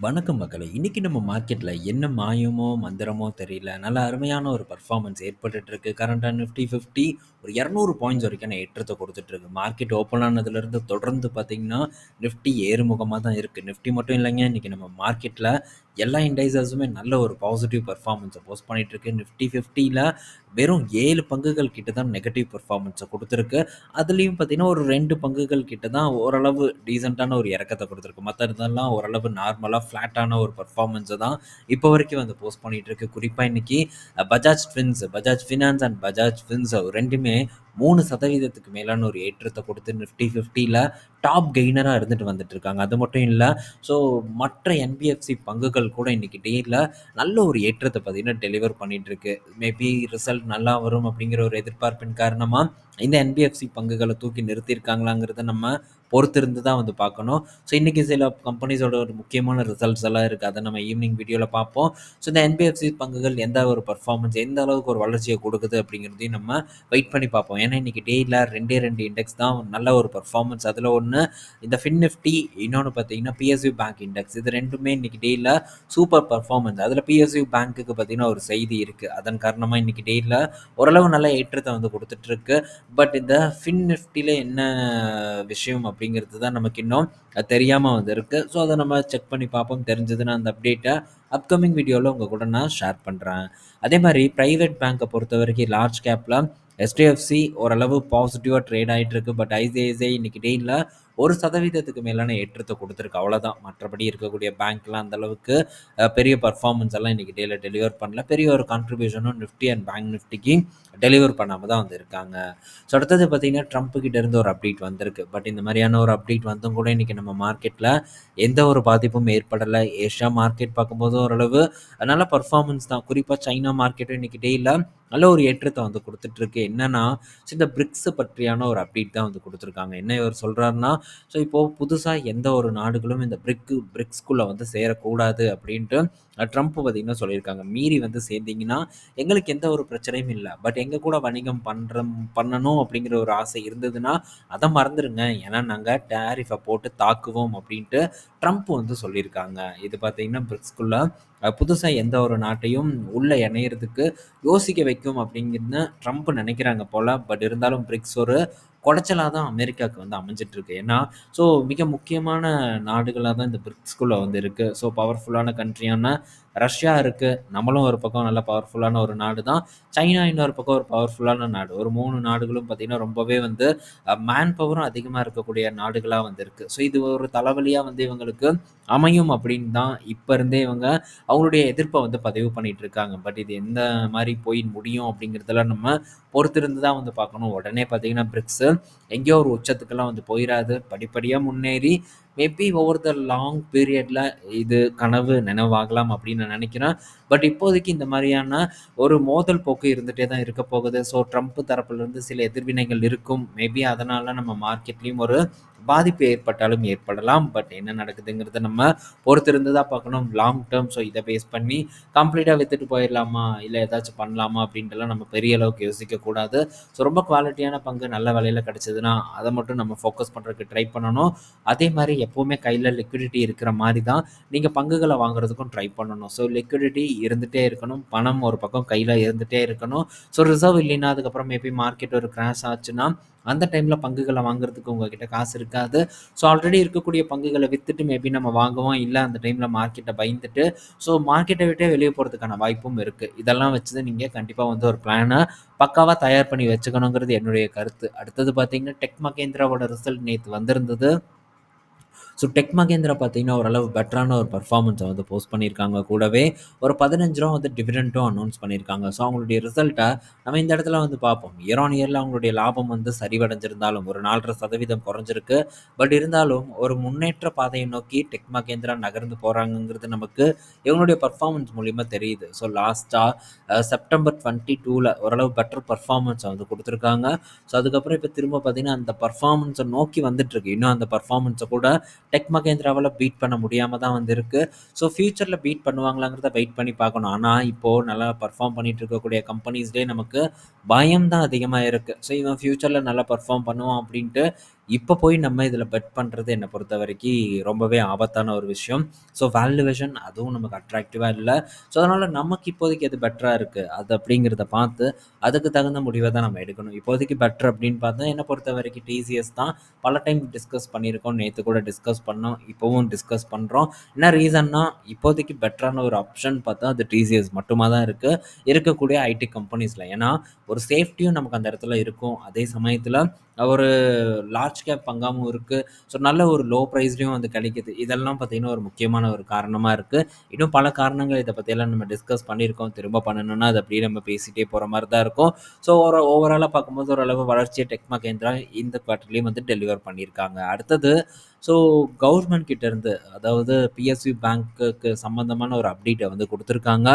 வணக்கம் மக்களே! இன்றைக்கி நம்ம மார்க்கெட்டில் என்ன மாயமோ, மந்திரமோ தெரியல. நல்ல அருமையான ஒரு பர்ஃபார்மன்ஸ் ஏற்பட்டுட்டு கரண்டாக நிஃப்டி 50 ஒரு 200 பாயிண்ட்ஸ் வரைக்கும் ஏற்றத்த ஏற்றத்தை கொடுத்துட்ருக்கு மார்க்கெட் ஓப்பன் ஆனதுலேருந்து தொடர்ந்து பார்த்திங்கன்னா நிஃப்டி ஏறுமுகமாக தான் இருக்குது நிஃப்டி மட்டும் இல்லைங்க. இன்றைக்கி நம்ம மார்க்கெட்டில் எல்லா இண்டைஸஸுமே நல்ல ஒரு பாசிட்டிவ் பர்ஃபார்மன்ஸை போஸ்ட் பண்ணிட்டு இருக்கு. நிஃப்டி 50ல வெறும் ஏழு பங்குகள் கிட்ட தான் நெகட்டிவ் பர்ஃபார்மன்ஸை கொடுத்துருக்கு அதுலேயும் பார்த்தீங்கன்னா, ஒரு ரெண்டு பங்குகள் கிட்ட தான் ஓரளவு டீசெண்டான ஒரு இறக்கத்தை கொடுத்துருக்கு மற்ற இதெல்லாம் ஓரளவு நார்மலாக ஃப்ளாட்டான ஒரு பர்ஃபார்மன்ஸை தான் இப்போ வரைக்கும் வந்து போஸ்ட் பண்ணிட்டு இருக்கு. இன்றைக்கி Bajaj Finserv, Bajaj finance and Bajaj Finserv 2மே 3% மேலான ஒரு ஏற்றத்தை கொடுத்து நிஃப்டி 50ல டாப் கெய்னராக இருந்துட்டு வந்துட்டு இருக்காங்க. அது மட்டும் இல்லை ஸோ மற்ற என்பிஎஃப்சி பங்குகள் கூட இன்றைக்கி டேல நல்ல ஒரு ஏற்றத்தை பார்த்தீங்கன்னா, டெலிவர் பண்ணிகிட்ருக்கு மேபி ரிசல்ட் நல்லா வரும் அப்படிங்கிற ஒரு எதிர்பார்ப்பின் காரணமாக இந்த என்பிஎஃப்சி பங்குகளை தூக்கி நிறுத்தியிருக்காங்களாங்கிறத நம்ம பொறுத்திருந்து தான் வந்து பார்க்கணும். ஸோ இன்றைக்கி சில கம்பெனிஸோட ஒரு முக்கியமான ரிசல்ட்ஸ் எல்லாம் இருக்குது அதை நம்ம ஈவினிங் வீடியோவில் பார்ப்போம். ஸோ இந்த என்பிஎஃப்சி பங்குகள் எந்த ஒரு பர்ஃபார்மன்ஸ் எந்த அளவுக்கு ஒரு வளர்ச்சியை கொடுக்குது அப்படிங்கிறதையும் நம்ம வெயிட் பண்ணி பார்ப்போம். ஏன்னா இன்றைக்கி டேல 2டே 2 இண்டெக்ஸ் தான் நல்ல ஒரு பர்ஃபார்மன்ஸ் அதில் ஒன்று இந்த ஃபின் நிஃப்டி, பார்த்தீங்கன்னா பிஎஸ்யூ பேங்க் இண்டெக்ஸ். இது 2மே இன்னைக்கு டேல சூப்பர் பர்ஃபார்மன்ஸ் அதில் பிஎஸ்யூ பேங்க்குக்கு பார்த்தீங்கன்னா, ஒரு செய்தி இருக்குது அதன் காரணமாக இன்றைக்கி டேல ஓரளவு நல்ல ஏற்றத்தை வந்து கொடுத்துட்ருக்கு பட் இந்த ஃபின் நிஃப்டியில் என்ன விஷயம் அப்படிங்கிறது தான் நமக்கு இன்னும் தெரியாமல் வந்திருக்கு ஸோ அதை நம்ம செக் பண்ணி பார்ப்போம். தெரிஞ்சதுன்னா அந்த அப்டேட்டை அப்கமிங் வீடியோவில் உங்கள் கூட நான் ஷேர் பண்றேன். அதே மாதிரி ப்ரைவேட் பேங்க்கை பொறுத்த வரைக்கும் லார்ஜ் கேப்ல எஸ்டிஎஃப்சி ஓரளவு பாசிட்டிவாக ட்ரேட் ஆகிட்டு இருக்கு. பட் ஐசிஐசிஐ இன்னைக்கு ஒரு சதவீதத்துக்கு மேலான ஏற்றத்தை கொடுத்துருக்கு அவ்வளோதான். மற்றபடி இருக்கக்கூடிய பேங்க்லாம் அந்தளவுக்கு பெரிய பர்ஃபார்மன்ஸ் எல்லாம் இன்றைக்கி டேல டெலிவர் பண்ணல. பெரிய ஒரு கான்ட்ரிபியூஷனும் நிஃப்டி அண்ட் பேங்க் நிஃப்டிக்கு டெலிவர் பண்ணாமல் தான் வந்து இருக்காங்க. ஸோ அடுத்தது பார்த்தீங்கன்னா, ட்ரம்ப் கிட்டேருந்து ஒரு அப்டேட் வந்திருக்கு. பட் இந்த மாதிரியான ஒரு அப்டேட் வந்தும் கூட இன்றைக்கி நம்ம மார்க்கெட்டில் எந்த ஒரு பாதிப்பும் ஏற்படலை ஏஷியா மார்க்கெட் பார்க்கும்போது ஓரளவு நல்ல பர்ஃபார்மன்ஸ் தான். குறிப்பாக சைனா மார்க்கெட்டும் இன்றைக்கி டேல நல்ல ஒரு ஏற்றத்தை வந்து கொடுத்துட்ருக்கு இருக்கு. என்னன்னா, இந்த பிரிக்ஸ் பற்றியான ஒரு அப்டேட் தான் வந்து கொடுத்துருக்காங்க என்ன இவர் சொல்கிறாருன்னா ஸோ இப்போது புதுசாக எந்த ஒரு நாடுகளும் இந்த பிரிக்கு பிரிக்ஸ்குள்ளே வந்து சேரக்கூடாது அப்படின்ட்டு ட்ரம்ப் பார்த்தீங்கன்னா சொல்லியிருக்காங்க. மீறி வந்து சேர்ந்தீங்கன்னா, எங்களுக்கு எந்த ஒரு பிரச்சனையும் இல்லை பட் எங்கள் கூட வணிகம் பண்ணுற பண்ணணும் அப்படிங்கிற ஒரு ஆசை இருந்ததுன்னா, அதை மறந்துடுங்க ஏன்னா நாங்கள் டேரிஃபை போட்டு தாக்குவோம் அப்படின்ட்டு ட்ரம்ப் வந்து சொல்லியிருக்காங்க. இது பார்த்தீங்கன்னா, பிரிக்ஸ்குள்ளே புதுசாக எந்த ஒரு நாட்டையும் உள்ளே இணையறதுக்கு யோசிக்க வைக்கும் அப்படிங்கிறது ட்ரம்ப் நினைக்கிறாங்க போல் பட் இருந்தாலும் பிரிக்ஸ் ஒரு குடைச்சலாக தான் அமெரிக்காவுக்கு வந்து அமைஞ்சிட்ருக்கு ஏன்னா, ஸோ மிக முக்கியமான நாடுகளாக தான் இந்த பிரிக்ஸ்குள்ளே வந்து இருக்குது ஸோ பவர்ஃபுல்லான கண்ட்ரியான ரஷ்யா இருக்கு. நம்மளும் ஒரு பக்கம் நல்ல பவர்ஃபுல்லான ஒரு நாடு தான். சைனா இன்னொரு பக்கம் ஒரு பவர்ஃபுல்லான நாடு. ஒரு மூணு நாடுகளும் பார்த்தீங்கன்னா, ரொம்பவே வந்து மேன் பவரும் அதிகமாக இருக்கக்கூடிய நாடுகளாக வந்திருக்கு ஸோ இது ஒரு தலைவலியாக வந்து இவங்களுக்கு அமையும் அப்படின்னு தான் இப்போ இருந்தே இவங்க அவங்களுடைய எதிர்ப்பை வந்து பதிவு பண்ணிட்டு இருக்காங்க. பட் இது எந்த மாதிரி போய் முடியும் அப்படிங்கிறதெல்லாம் நம்ம பொறுத்திருந்து தான் வந்து பார்க்கணும். உடனே பார்த்தீங்கன்னா, பிரிக்ஸ் எங்கேயோ ஒரு உச்சத்துக்கெல்லாம் வந்து போயிடாது படிப்படியாக முன்னேறி மேபி ஓவர் த லாங் பீரியடில் இது கனவு நினைவாகலாம் அப்படின்னு நான் நினைக்கிறேன். பட் இப்போதைக்கு இந்த மாதிரியான ஒரு மோதல் போக்கு இருந்துகிட்டே தான் இருக்க போகுது. ஸோ ட்ரம்ப் தரப்புலேருந்து சில எதிர்வினைகள் இருக்கும். மேபி அதனால் நம்ம மார்க்கெட்லேயும் ஒரு பாதிப்பு ஏற்பட்டாலும் ஏற்படலாம். பட் என்ன நடக்குதுங்கிறத நம்ம பொறுத்திருந்து தான் பார்க்கணும். லாங் டேர்ம் ஸோ இதை பேஸ் பண்ணி கம்ப்ளீட்டாக விற்றுட்டு போயிடலாமா இல்லை ஏதாச்சும் பண்ணலாமா? அப்படின்ட்டுலாம் நம்ம பெரிய அளவுக்கு யோசிக்கக்கூடாது ஸோ ரொம்ப குவாலிட்டியான பங்கு நல்ல விலையில் கிடச்சிதுன்னா அதை மட்டும் நம்ம ஃபோக்கஸ் பண்ணுறதுக்கு ட்ரை பண்ணணும். அதே மாதிரி எப்போவுமே கையில் லிக்விடிட்டி இருக்கிற மாதிரி தான் நீங்கள் பங்குகளை வாங்குறதுக்கும் ட்ரை பண்ணணும். ஸோ லிக்விடிட்டி இருந்துகிட்டே இருக்கணும். பணம் ஒரு பக்கம் கையில் இருந்துகிட்டே இருக்கணும். ஸோ ரிசர்வ் இல்லைன்னா, அதுக்கப்புறம் மேபி மார்க்கெட் ஒரு கிராஷ் ஆச்சுன்னா, அந்த டைமில் பங்குகளை வாங்குறதுக்கு உங்ககிட்ட காசு இருக்காது. ஸோ ஆல்ரெடி இருக்கக்கூடிய பங்குகளை வித்துட்டு மேபி நம்ம வாங்குவோம். இல்லை அந்த டைமில் மார்க்கெட்டை பயந்துட்டு, ஸோ மார்க்கெட்டை விட்டே வெளியே போகிறதுக்கான வாய்ப்பும் இருக்குது இதெல்லாம் வச்சு தான் கண்டிப்பாக வந்து ஒரு பிளானை பக்காவாக தயார் பண்ணி வச்சுக்கணுங்கிறது என்னுடைய கருத்து. அடுத்தது பார்த்தீங்கன்னா, டெக் மகேந்திராவோட ரிசல்ட் நேற்று வந்திருந்தது. ஸோ டெக் மகேந்திரா பார்த்தீங்கன்னா, ஓரளவு பெட்டரான ஒரு பர்ஃபார்மன்ஸை வந்து போஸ்ட் பண்ணியிருக்காங்க. கூடவே ஒரு பதினஞ்சு ரூபா வந்து டிவிடெண்ட்டும் அனௌன்ஸ் பண்ணியிருக்காங்க. ஸோ அவங்களுடைய ரிசல்ட்டை நம்ம இந்த இடத்துல வந்து பார்ப்போம். இயர் ஆன் இயரில் அவங்களுடைய லாபம் வந்து சரிவடைஞ்சிருந்தாலும், ஒரு 4.5% குறைஞ்சிருக்கு. பட் இருந்தாலும் ஒரு முன்னேற்ற பாதையை நோக்கி டெக் மகேந்திரா நகர்ந்து போகிறாங்கங்கிறது நமக்கு இவங்களுடைய பர்ஃபார்மன்ஸ் மூலிமா தெரியுது. ஸோ லாஸ்ட்டாக செப்டம்பர் டுவெண்ட்டி டூவில் ஓரளவு பெட்டர் பர்ஃபார்மன்ஸை வந்து கொடுத்துருக்காங்க ஸோ அதுக்கப்புறம் இப்போ திரும்ப பார்த்தீங்கன்னா, அந்த பர்ஃபார்மன்ஸை நோக்கி வந்துட்டுருக்கு. இன்னும் அந்த பர்ஃபார்மன்ஸை கூட டெக் மகேந்திராவால பீட் பண்ண முடியாமல் தான் வந்திருக்கு ஸோ ஃப்யூச்சரில் பீட் பண்ணுவாங்களாங்கிறத வெயிட் பண்ணி பார்க்கணும். ஆனால் இப்போது நல்லா பெர்ஃபார்ம் பண்ணிட்டு இருக்கக்கூடிய கம்பெனிஸ்லேயே நமக்கு பயம் தான் அதிகமாக இருக்குது ஸோ இவன் ஃப்யூச்சரில் நல்லா பெர்ஃபார்ம் பண்ணுவான் அப்படின்ட்டு இப்போ போய் நம்ம இதில் பெட் பண்ணுறது என்னை பொறுத்த வரைக்கும் ரொம்பவே ஆபத்தான ஒரு விஷயம். ஸோ வேல்யூவேஷன் அதுவும் நமக்கு அட்ராக்டிவாக இல்லை. ஸோ அதனால் நமக்கு இப்போதைக்கு எது பெட்டராக இருக்குது அது அப்படிங்கிறத பார்த்து அதுக்கு தகுந்த முடிவை தான் நம்ம எடுக்கணும். இப்போதைக்கு பெட்டர் அப்படின்னு பார்த்தா என்னை பொறுத்த வரைக்கும் டிசிஎஸ் தான் பல டைம் டிஸ்கஸ் பண்ணியிருக்கோம். நேற்று கூட டிஸ்கஸ் பண்ணோம். இப்போவும் டிஸ்கஸ் பண்ணுறோம் என்ன ரீசன்னா இப்போதைக்கு பெட்டரான ஒரு ஆப்ஷன் பார்த்தா அது டிசிஎஸ் மட்டுமா தான் இருக்குது இருக்கக்கூடிய ஐடி கம்பெனிஸில் ஏன்னா ஒரு சேஃப்டியும் நமக்கு அந்த இடத்துல இருக்கும். அதே சமயத்தில் ஒரு லார்ஜ் கேப் பங்காகவும் இருக்குது ஸோ நல்ல ஒரு லோ ப்ரைஸ்லேயும் வந்து கிடைக்குது. இதெல்லாம் பார்த்திங்கன்னா ஒரு முக்கியமான ஒரு காரணமாக இருக்குது இன்னும் பல காரணங்கள் இதை பற்றியெல்லாம் நம்ம டிஸ்கஸ் பண்ணியிருக்கோம். திரும்ப பண்ணணும்னா அது அப்படியே நம்ம பேசிகிட்டே போகிற மாதிரி தான் இருக்கும். ஸோ ஒரு ஓவராலாக பார்க்கும்போது ஓரளவு வளர்ச்சியை டெக்மா கேந்திரா இந்த குவார்ட்டர்லேயும் வந்து டெலிவர் பண்ணியிருக்காங்க. அடுத்தது ஸோ கவர்மெண்ட் கிட்டேருந்து அதாவது பிஎஸ்யூ பேங்க்குக்கு சம்மந்தமான ஒரு அப்டேட்டை வந்து கொடுத்துருக்காங்க.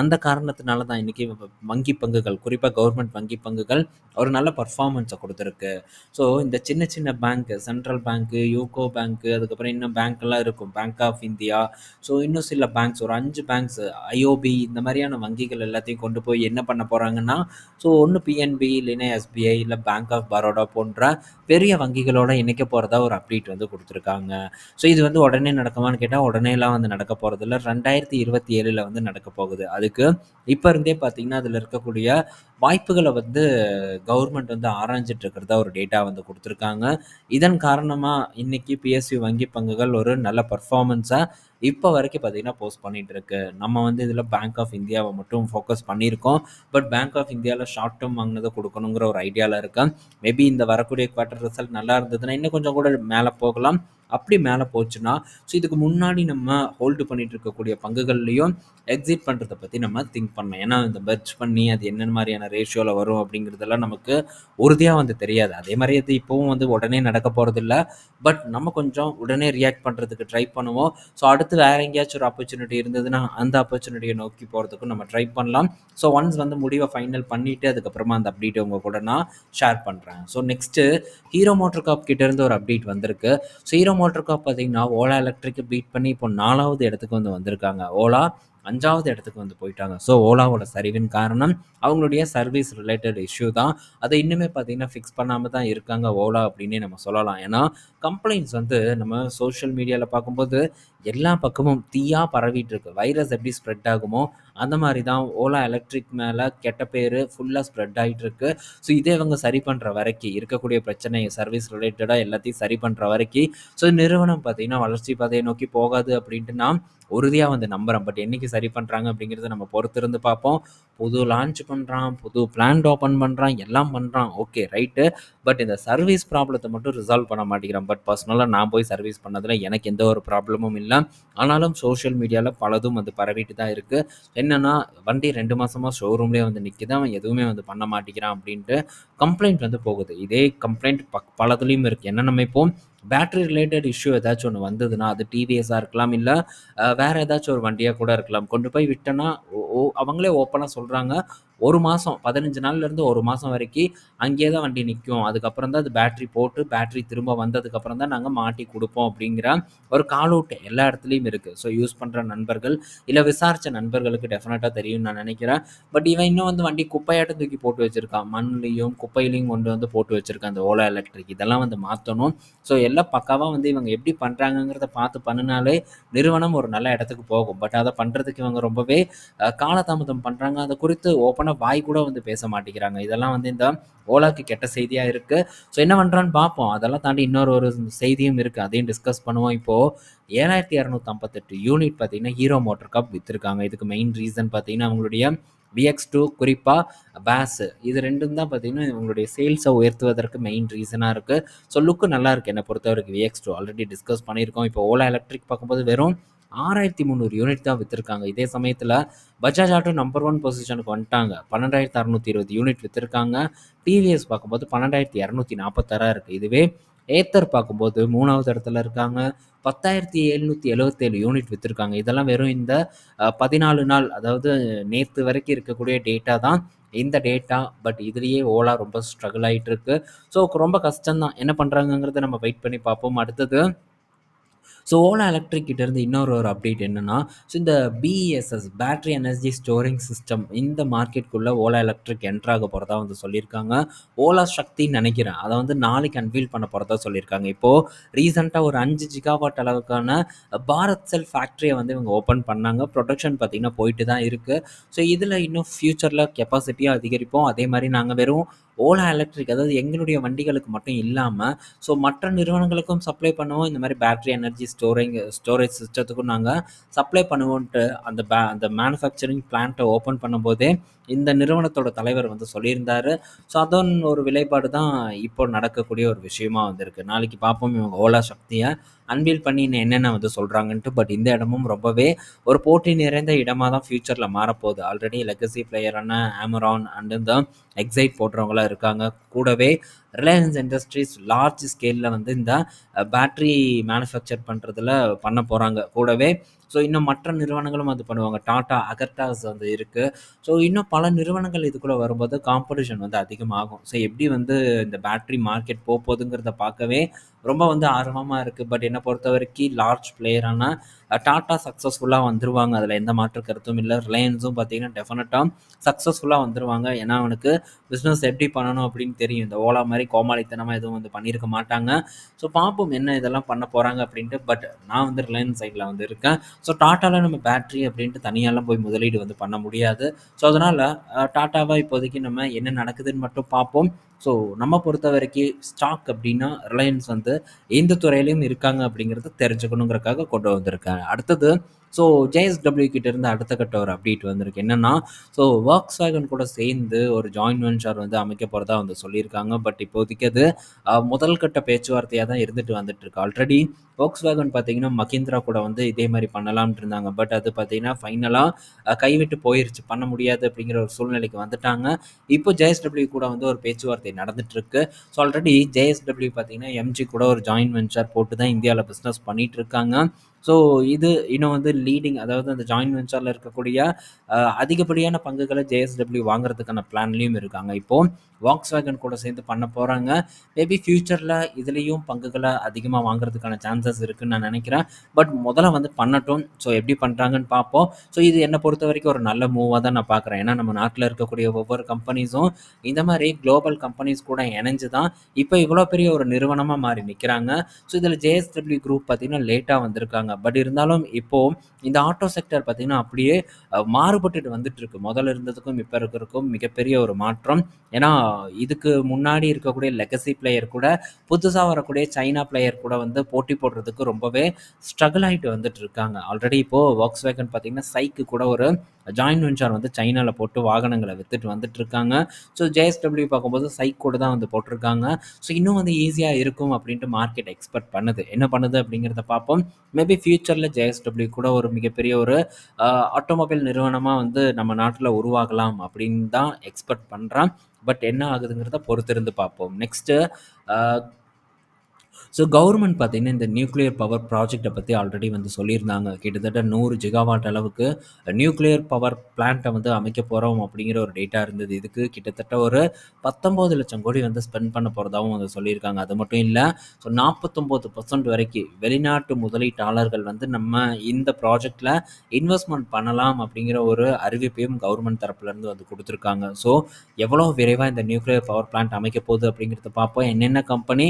அந்த காரணத்தினால தான் இன்றைக்கி வங்கி பங்குகள் குறிப்பாக கவர்மெண்ட் வங்கி பங்குகள் ஒரு நல்ல பர்ஃபார்மன்ஸை கொடுத்துருக்கு. ஸோ இந்த சின்ன சின்ன பேங்க்கு சென்ட்ரல் பேங்க்கு யூகோ பேங்க்கு அதுக்கப்புறம் இன்னும் பேங்க்கெல்லாம் இருக்கும். பேங்க் ஆஃப் இந்தியா ஸோ இன்னும் சில பேங்க்ஸ் ஒரு அஞ்சு பேங்க்ஸ் ஐஓபி இந்த மாதிரியான வங்கிகள் எல்லாத்தையும் கொண்டு போய் என்ன பண்ண போகிறாங்கன்னா ஸோ ஒன்று பிஎன்பி இல்லைன்னா எஸ்பிஐ இல்லை பேங்க் ஆஃப் பரோடா போன்ற பெரிய வங்கிகளோட இணைக்க போகிறதா ஒரு அப்டேட் வந்து கொடுத்துருக்காங்க. ஸோ இது வந்து உடனே நடக்குமான்னு கேட்டால் உடனேலாம் வந்து நடக்க போகிறதில்ல ரெண்டாயிரத்தி இருபத்தி ஏழில் வந்து நடக்க போகுது. அதுக்கு இப்போ இருந்தே பார்த்தீங்கன்னா அதில் இருக்கக்கூடிய வாய்ப்புகளை வந்து கவர்மெண்ட் வந்து ஆராய்ஞ்சிட்டு இருக்கிறதா ஒரு டேட்டா வந்து கொடுத்துருக்காங்க. இதன் காரணமாக இன்றைக்கி பிஎஸ்சி வங்கி பங்குகள் ஒரு நல்ல பர்ஃபார்மன்ஸாக இப்போ வரைக்கும் பார்த்தீங்கன்னா போஸ்ட் பண்ணிகிட்டு இருக்கு. நம்ம வந்து இதில் பேங்க் ஆஃப் இந்தியாவை மட்டும் ஃபோக்கஸ் பண்ணியிருக்கோம். பட் பேங்க் ஆஃப் இந்தியாவில் ஷார்ட் டேர்ம் வாங்கினதை கொடுக்கணுங்கிற ஒரு ஐடியாவில் இருக்கேன். மேபி இந்த வரக்கூடிய குவார்ட்டர் ரிசல்ட் நல்லா இருந்ததுன்னா இன்னும் கொஞ்சம் கூட மேலே போகலாம். அப்படி மேலே போச்சுன்னா ஸோ இதுக்கு முன்னாடி நம்ம ஹோல்டு பண்ணிட்டு இருக்கக்கூடிய பங்குகள்லையும் எக்ஸிட் பண்ணுறதை பற்றி நம்ம திங்க் பண்ணலாம். ஏன்னா இந்த பெர்ச் பண்ணி அது என்னென்ன மாதிரியான ரேஷியோவில் வரும் அப்படிங்கிறதெல்லாம் நமக்கு உறுதியாக வந்து தெரியாது. அதே மாதிரி அது இப்போவும் வந்து உடனே நடக்க போகிறதில்ல பட் நம்ம கொஞ்சம் உடனே ரியாக்ட் பண்ணுறதுக்கு ட்ரை பண்ணுவோம். ஸோ அடுத்து வேறு எங்கேயாச்சும் ஒரு ஆப்பர்ச்சுனிட்டி இருந்ததுன்னா அந்த ஆப்பர்ச்சுனிட்டியை நோக்கி போகிறதுக்கும் நம்ம ட்ரை பண்ணலாம். ஸோ ஒன்ஸ் வந்து முடிவை ஃபைனல் பண்ணிவிட்டு அதுக்கப்புறமா அந்த அப்டேட் உங்கள் கூட நான் ஷேர் பண்ணுறேன் so next hero motor corp கிட்டேருந்து ஒரு அப்டேட் வந்திருக்கு. ஸோ ஹீரோ மோட்டர் கார் பார்த்தீங்கன்னா ஓலா எலக்ட்ரிக்கை பீட் பண்ணி இப்போ நாலாவது இடத்துக்கு வந்து வந்திருக்காங்க. ஓலா அஞ்சாவது இடத்துக்கு வந்து போயிட்டாங்க. ஸோ ஓலாவோட சரிவின் காரணம் அவங்களுடைய சர்வீஸ் ரிலேட்டட் இஷ்யூ தான். அதை இன்னுமே பார்த்தீங்கன்னா ஃபிக்ஸ் பண்ணாமல் தான் இருக்காங்க ஓலா அப்படின்னே நம்ம சொல்லலாம். ஏன்னா கம்ப்ளைண்ட்ஸ் வந்து நம்ம சோஷியல் மீடியாவில் பார்க்கும்போது எல்லா பக்கமும் தீயாக பரவிட்டு இருக்கு. வைரஸ் எப்படி ஸ்ப்ரெட் ஆகுமோ அந்த மாதிரி தான் ஓலா எலக்ட்ரிக் மேலே கெட்ட பேர் ஃபுல்லாக ஸ்ப்ரெட் ஆகிட்டு இருக்கு. ஸோ இதே இவங்க சரி பண்ணுற வரைக்கும் இருக்கக்கூடிய பிரச்சனை சர்வீஸ் ரிலேட்டடாக எல்லாத்தையும் சரி பண்ணுற வரைக்கும் ஸோ நிறுவனம் பார்த்தீங்கன்னா வளர்ச்சி பாதையை நோக்கி போகாது அப்படின்ட்டு நான் உறுதியாக வந்து நம்புகிறேன் பட் என்றைக்கு சரி பண்ணுறாங்க அப்படிங்கிறத நம்ம பொறுத்திருந்து பார்ப்போம். புது லான்ச் பண்ணுறான் புது பிளான்ட் ஓப்பன் பண்ணுறான் எல்லாம் பண்ணுறான் ஓகே ரைட்டு பட் இந்த சர்வீஸ் ப்ராப்ளத்தை மட்டும் ரிசால்வ் பண்ண மாட்டேங்கிறான். பட் பர்சனலாக நான் போய் சர்வீஸ் பண்ணதில் எனக்கு எந்த ஒரு ப்ராப்ளமும் இல்லை. ஆனாலும் சோஷியல் மீடியாவில் பலதும் வந்து பரவிட்டு தான் இருக்குது என்னென்னா வண்டி ரெண்டு மாதமாக ஷோரூம்லேயே வந்து நிற்கிது அவன் எதுவுமே வந்து பண்ண மாட்டேங்கிறான் அப்படின்ட்டு கம்ப்ளைண்ட் வந்து போகுது. இதே கம்ப்ளைண்ட் பக் பலதுலேயும் இருக்குது என்ன நம்ம இப்போ பேட்ரி ரிலேட்டட் இஷ்யூ ஏதாச்சும் ஒன்று வந்ததுன்னா அது டிவிஎஸ்ஸாக இருக்கலாம் இல்லை வேறு ஏதாச்சும் ஒரு வண்டியாக கூட இருக்கலாம். கொண்டு போய் விட்டோன்னா ஓ அவங்களே ஓப்பனாக சொல்கிறாங்க ஒரு மாதம் பதினஞ்சு நாள்லேருந்து ஒரு மாதம் வரைக்கும் அங்கேயே தான் வண்டி நிற்கும் அதுக்கப்புறம் தான் அது பேட்ரி போட்டு பேட்ரி திரும்ப வந்ததுக்கப்புறம் தான் நாங்கள் மாட்டி கொடுப்போம் அப்படிங்கிற ஒரு கால் எல்லா இடத்துலையும் இருக்குது ஸோ யூஸ் பண்ணுற நண்பர்கள் இல்லை விசாரித்த நண்பர்களுக்கு டெஃபினட்டாக தெரியும்னு நான் நினைக்கிறேன். பட் இவன் இன்னும் வந்து வண்டி குப்பையாட்டம் தூக்கி போட்டு வச்சுருக்கான். மண்லேயும் குப்பையிலையும் கொண்டு வந்து போட்டு வச்சுருக்கான். அந்த ஓலா எலக்ட்ரிக் இதெல்லாம் வந்து மாற்றணும் ஸோ எல்லாம் பக்காவாக வந்து இவங்க எப்படி பண்ணுறாங்கங்கிறத பார்த்து பண்ணினாலே நிறுவனம் ஒரு நல்ல இடத்துக்கு போகும். பட் அதை பண்ணுறதுக்கு இவங்க ரொம்பவே காலதாமதம் பண்ணுறாங்க அதை குறித்து ஓப்பனாக வாய் கூட வந்து பேச மாட்டேங்கிறாங்க. இதெல்லாம் வந்து இந்த ஓலாக்கு கெட்ட செய்தியாக இருக்குது ஸோ என்ன பண்ணுறான்னு பார்ப்போம் அதெல்லாம் தாண்டி இன்னொரு ஒரு செய்தியும் இருக்குது அதையும் டிஸ்கஸ் பண்ணுவோம். இப்போது ஏழாயிரத்தி இரநூத்தி ஐம்பத்தெட்டு யூனிட் பார்த்தீங்கன்னா ஹீரோ மோட்டர் கப் விற்றுருக்காங்க இதுக்கு மெயின் ரீசன் பார்த்தீங்கன்னா அவங்களுடைய விஎக்ஸ் டூ குறிப்பாக பேஸு இது ரெண்டும் தான் பார்த்தீங்கன்னா இவங்களுடைய சேல்ஸை உயர்த்துவதற்கு மெயின் ரீசனாக இருக்குது ஸோ லுக்கு நல்லா இருக்குது என்னை பொறுத்த வரைக்கும் விஎக்ஸ் டூ ஆல்ரெடி டிஸ்கஸ் பண்ணியிருக்கோம். இப்போ ஓலா எலக்ட்ரிக் பார்க்கும்போது வெறும் ஆறாயிரத்தி முந்நூறு யூனிட் தான் விற்றுருக்காங்க இதே சமயத்தில் பஜாஜ் ஆட்டோ நம்பர் ஒன் பொசிஷனுக்கு வந்துட்டாங்க. பன்னெண்டாயிரத்தி அறநூற்றி இருபது யூனிட் விற்றுருக்காங்க டிவிஎஸ் பார்க்கும்போது பன்னெண்டாயிரத்தி இரநூத்தி நாற்பத்தாறாக இருக்குது இதுவே ஏத்தர் பார்க்கும்போது மூணாவது இடத்துல இருக்காங்க. பத்தாயிரத்தி எழுநூற்றி எழுவத்தேழு யூனிட் விற்றுருக்காங்க இதெல்லாம் வெறும் இந்த பதினாலு நாள் அதாவது நேற்று வரைக்கும் இருக்கக்கூடிய டேட்டா தான் இந்த டேட்டா பட் இதுலேயே ஓலா ரொம்ப ஸ்ட்ரகிள் ஆகிட்டு இருக்கு. ஸோ ரொம்ப கஷ்டம்தான். என்ன பண்ணுறாங்கங்கிறத நம்ம வெயிட் பண்ணி பார்ப்போம். அடுத்தது ஸோ ஓலா எலக்ட்ரிக் கிட்டேருந்து இன்னொரு ஒரு அப்டேட் என்னென்னா ஸோ இந்த BESS battery energy storing system இந்த மார்க்கெட்டுக்குள்ளே ஓலா எலக்ட்ரிக் என்ட்ராக போகிறதா வந்து சொல்லியிருக்காங்க. ஓலா சக்தின்னு நினைக்கிறேன் அதை வந்து நாளைக்கு அன்வீல் பண்ண போகிறதா சொல்லியிருக்காங்க. இப்போது ரீசெண்டாக ஒரு அஞ்சு ஜிகாவாட் அளவுக்கான பாரத் செல் ஃபேக்ட்ரியை வந்து இவங்க ஓப்பன் பண்ணாங்க. ப்ரொடக்ஷன் பார்த்திங்கன்னா போயிட்டு தான் இருக்குது ஸோ இதில் இன்னும் ஃப்யூச்சரில் கெப்பாசிட்டியாக அதிகரிப்போம். அதே மாதிரி நாங்கள் வெறும் ஓலா எலக்ட்ரிக் அதாவது எங்களுடைய வண்டிகளுக்கு மட்டும் இல்லாமல் ஸோ மற்ற நிறுவனங்களுக்கும் சப்ளை பண்ணுவோம். இந்த மாதிரி பேட்டரி எனர்ஜி ஸ்டோரிங் ஸ்டோரேஜ் சிஸ்டத்துக்கும் நாங்கள் சப்ளை பண்ணுவோன்ட்டு அந்த பே அந்த மேனுஃபேக்சரிங் பிளான்ட்டை ஓப்பன் பண்ணும்போதே, இந்த நிறுவனத்தோட தலைவர் வந்து சொல்லியிருந்தாரு. ஸோ அதன் ஒரு விலைப்பாடு தான் இப்போ நடக்கக்கூடிய ஒரு விஷயமா வந்திருக்கு. நாளைக்கு பார்ப்போம் இவங்க ஓலா சக்தியை அன்பில் பண்ணி என்னென்ன வந்து சொல்கிறாங்கன்ட்டு பட் இந்த இடமும் ரொம்பவே ஒரு போட்டி நிறைந்த இடமா தான் ஃபியூச்சர்ல மாறப்போகுது. ஆல்ரெடி லெகசி பிளேயரான ஆமரான் அண்ட் இந்த எக்ஸைட் போடுறவங்களாம் இருக்காங்க. கூடவே ரிலையன்ஸ் இண்டஸ்ட்ரீஸ் லார்ஜ் ஸ்கேல்ல வந்து இந்த பேட்டரி மேனுஃபேக்சர் பண்ணுறதுல பண்ண போகிறாங்க கூடவே ஸோ இன்னும் மற்ற நிறுவனங்களும் அது பண்ணுவாங்க. டாடா அகர்டாஸ் வந்து இருக்குது ஸோ இன்னும் பல நிறுவனங்கள் இதுக்குள்ளே வரும்போது காம்படிஷன் வந்து அதிகமாகும். ஸோ எப்படி வந்து இந்த பேட்டரி மார்க்கெட் போகுதுங்கிறத பார்க்கவே ரொம்ப வந்து ஆர்வமாக இருக்குது பட் என்னை பொறுத்த வரைக்கும் லார்ஜ் பிளேயரான டாட்டா சக்ஸஸ்ஃபுல்லாக வந்துருவாங்க. அதில் எந்த மாற்று கருத்தும் இல்லை ரிலையன்ஸும் பார்த்தீங்கன்னா டெஃபினட்டாக சக்ஸஸ்ஃபுல்லாக வந்துருவாங்க. ஏன்னா அவனுக்கு பிஸ்னஸ் எப்படி பண்ணணும் அப்படின்னு தெரியும். இந்த ஓலா மாதிரி கோமாளித்தனமாக எதுவும் வந்து பண்ணியிருக்க மாட்டாங்க. ஸோ பார்ப்போம் என்ன இதெல்லாம் பண்ண போகிறாங்க அப்படின்ட்டு. பட் நான் வந்து ரிலையன்ஸ் சைடில் வந்து இருக்கேன். ஸோ டாட்டாவில் நம்ம பேட்ரி அப்படின்ட்டு தனியாலாம் போய் முதலீடு வந்து பண்ண முடியாது. ஸோ அதனால் டாட்டாவாக இப்போதைக்கு நம்ம என்ன நடக்குதுன்னு மட்டும் பார்ப்போம். ஸோ நம்ம பொறுத்த வரைக்கும் ஸ்டாக் அப்படின்னா ரிலையன்ஸ் வந்து எந்த துறையிலையும் இருக்காங்க அப்படிங்கிறத தெரிஞ்சுக்கணுங்கிறதுக்காக கொண்டு வந்திருக்காங்க அடுத்தது ஸோ ஜேஎஸ்டபிள்யூ கிட்டேருந்து அடுத்த கட்ட ஒரு அப்டேட் வந்திருக்கு. என்னன்னா, ஸோ Volkswagen கூட சேர்ந்து ஒரு ஜாயின்ட் வென்ச்சர் வந்து அமைக்க போகிறதா வந்து சொல்லியிருக்காங்க. பட் இப்போதைக்கு அது முதல் கட்ட பேச்சுவார்த்தையாக தான் இருந்துட்டு வந்துட்டுருக்கு. ஆல்ரெடி Volkswagen பார்த்தீங்கன்னா, மஹிந்திரா கூட வந்து இதே மாதிரி பண்ணலாம்னு இருந்தாங்க. பட் அது பார்த்தீங்கன்னா ஃபைனலாக கைவிட்டு போயிருச்சு. பண்ண முடியாது அப்படிங்கிற ஒரு சூழ்நிலைக்கு வந்துட்டாங்க. இப்போ ஜேஎஸ்டபிள்யூ கூட வந்து ஒரு பேச்சுவார்த்தை நடந்துட்டுருக்கு. ஸோ ஆல்ரெடி ஜேஎஸ்டபிள்யூ பார்த்தீங்கன்னா, எம்ஜி கூட ஒரு ஜாயின் வெஞ்சர் போட்டு தான் இந்தியாவில் பிஸ்னஸ் பண்ணிகிட்டு இருக்காங்க ஸோ இது இன்னும் வந்து லீடிங் அதாவது அந்த ஜாயின் வெஞ்சரில் இருக்கக்கூடிய அதிகப்படியான பங்குகளை ஜேஎஸ்டபிள்யூ வாங்குறதுக்கான பிளான்லேயும் இருக்காங்க. இப்போது வாக்ஸ் வேகன் கூட சேர்ந்து பண்ண போகிறாங்க மேபி ஃப்யூச்சரில் இதுலேயும் பங்குகளை அதிகமாக வாங்குறதுக்கான சான்சஸ் இருக்குன்னு நான் நினைக்கிறேன் பட் முதல்ல வந்து பண்ணட்டும். ஸோ எப்படி பண்ணுறாங்கன்னு பார்ப்போம். ஸோ இது என்னை பொறுத்த வரைக்கும் ஒரு நல்ல மூவாக தான் நான் பார்க்குறேன். ஏன்னா நம்ம நாட்டில் இருக்கக்கூடிய ஒவ்வொரு கம்பெனிஸும் இந்த மாதிரி குளோபல் கம்பெனிஸ் கூட இணைஞ்சு தான் இப்போ இவ்வளோ பெரிய ஒரு நிறுவனமாக மாறி நிற்கிறாங்க ஸோ இதில் ஜேஎஸ்டபிள்யூ குரூப் பார்த்தீங்கன்னா லேட்டாக வந்திருக்காங்க. பட் இருந்தாலும் இப்போ இந்த ஆட்டோ செக்டார் பார்த்தீங்கன்னா, அப்படியே மாறுபட்டுட்டு வந்துட்டுருக்கு. முதல்ல இருந்ததுக்கும் இப்போ இருக்கிறதுக்கும் மிகப்பெரிய ஒரு மாற்றம். ஏன்னா இதுக்கு முன்னாடி இருக்கக்கூடிய லெகசி பிளேயர் கூட புதுசாக வரக்கூடிய சைனா பிளேயர் கூட வந்து போட்டி போட்டு போடுறதுக்கு ரொம்பவே ஸ்ட்ரகிள் ஆயிட்டு வந்துட்டுருக்காங்க. ஆல்ரெடி இப்போது வாக்ஸ் வேகன் பார்த்தீங்கன்னா, சைக்கு கூட ஒரு ஜாயின் வெஞ்சார் வந்து சைனாவில் போட்டு வாகனங்களை வித்துட்டு இருக்காங்க ஸோ ஜேஎஸ்டபிள்யூ பார்க்கும்போது சைக் கூட தான் வந்து போட்டிருக்காங்க. ஸோ இன்னும் வந்து ஈஸியாக இருக்கும் அப்படின்ட்டு மார்க்கெட் எக்ஸ்பெக்ட் பண்ணுது. என்ன பண்ணுது அப்படிங்கிறத பார்ப்போம். மேபி ஃப்யூச்சரில் ஜேஎஸ்டபிள்யூ கூட ஒரு மிகப்பெரிய ஒரு ஆட்டோமொபைல் நிறுவனமாக வந்து நம்ம நாட்டில் உருவாகலாம் அப்படின்னு தான் எக்ஸ்பெக்ட் பண்ணுறான் பட் என்ன ஆகுதுங்கிறத பொறுத்திருந்து பார்ப்போம். நெக்ஸ்ட்டு ஸோ கவர்மெண்ட் பார்த்திங்கன்னா இந்த நியூக்ளியர் பவர் ப்ராஜெக்ட்டை பற்றி ஆல்ரெடி வந்து சொல்லியிருந்தாங்க. கிட்டத்தட்ட நூறு ஜிகாவாட் அளவுக்கு நியூக்ளியர் பவர் பிளான்ட்டை வந்து அமைக்க போறோம் அப்படிங்கிற ஒரு டேட்டா இருந்தது. இதுக்கு கிட்டத்தட்ட ஒரு 19,00,000 கோடி வந்து ஸ்பெண்ட் பண்ண போறதாவும் வந்து சொல்லியிருக்காங்க. அது மட்டும் இல்லை ஸோ 49% வரைக்கும் வெளிநாட்டு முதலீட்டாளர்கள் வந்து நம்ம இந்த ப்ராஜெக்டில் இன்வெஸ்ட்மெண்ட் பண்ணலாம் அப்படிங்கிற ஒரு அறிவிப்பையும் கவர்மெண்ட் தரப்புலேருந்து வந்து கொடுத்துருக்காங்க ஸோ எவ்வளோ விரைவாக இந்த நியூக்ளியர் பவர் பிளான்ட் அமைக்க போகுது அப்படிங்கிறத பார்ப்போம். என்னென்ன கம்பெனி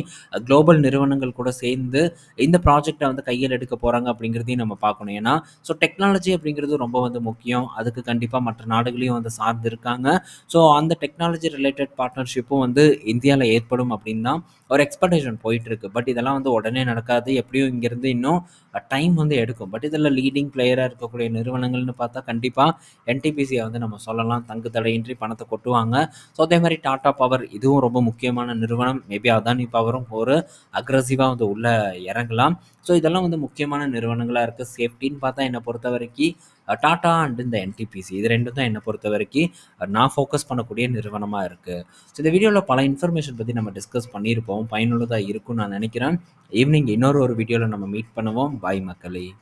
குளோபல் நிறுவனங்கள் கூட சேர்ந்து இந்த ப்ராஜெக்டை வந்து கையில் எடுக்க போகிறாங்க அப்படிங்கிறதையும் நம்ம பார்க்கணும். ஏன்னா, ஸோ டெக்னாலஜி அப்படிங்கிறது ரொம்ப வந்து முக்கியம். அதுக்கு கண்டிப்பாக மற்ற நாடுகளையும் வந்து சார்ந்து இருக்காங்க. ஸோ அந்த டெக்னாலஜி ரிலேட்டட் பார்ட்னர்ஷிப்பும் வந்து இந்தியாவில் ஏற்படும் அப்படின்னு தான் ஒரு எக்ஸ்பெக்டேஷன் போயிட்டுருக்கு. பட் இதெல்லாம் வந்து உடனே நடக்காது. எப்படியும் இங்கேருந்து இன்னும் டைம் வந்து எடுக்கும். பட் இதில் லீடிங் பிளேயராக இருக்கக்கூடிய நிறுவனங்கள்னு பார்த்தா கண்டிப்பாக என்டிபிசியை வந்து நம்ம சொல்லலாம். தங்கு தடையின்றி பணத்தை கொட்டுவாங்க. ஸோ அதே மாதிரி டாடா பவர் இதுவும் ரொம்ப முக்கியமான நிறுவனம். மேபி அதானி பவரும் ஒரு அக்ரஸிவாக வந்து உள்ளே இறங்கலாம். ஸோ இதெல்லாம் வந்து முக்கியமான நிறுவனங்களாக இருக்குது சேஃப்டின்னு பார்த்தா என்னை பொறுத்த வரைக்கும் டாடா அண்ட் இந்த என்டிபிசி இது ரெண்டும் தான் என்னை பொறுத்த வரைக்கும் நான் ஃபோக்கஸ் பண்ணக்கூடிய நிறுவனமாக இருக்குது ஸோ இந்த வீடியோவில் பல இன்ஃபர்மேஷன் பற்றி நம்ம டிஸ்கஸ் பண்ணியிருப்போம். பயனுள்ளதாக இருக்கும்னு நான் நினைக்கிறேன் ஈவினிங் இன்னொரு ஒரு வீடியோவில் நம்ம மீட் பண்ணுவோம். பாய் மக்களே!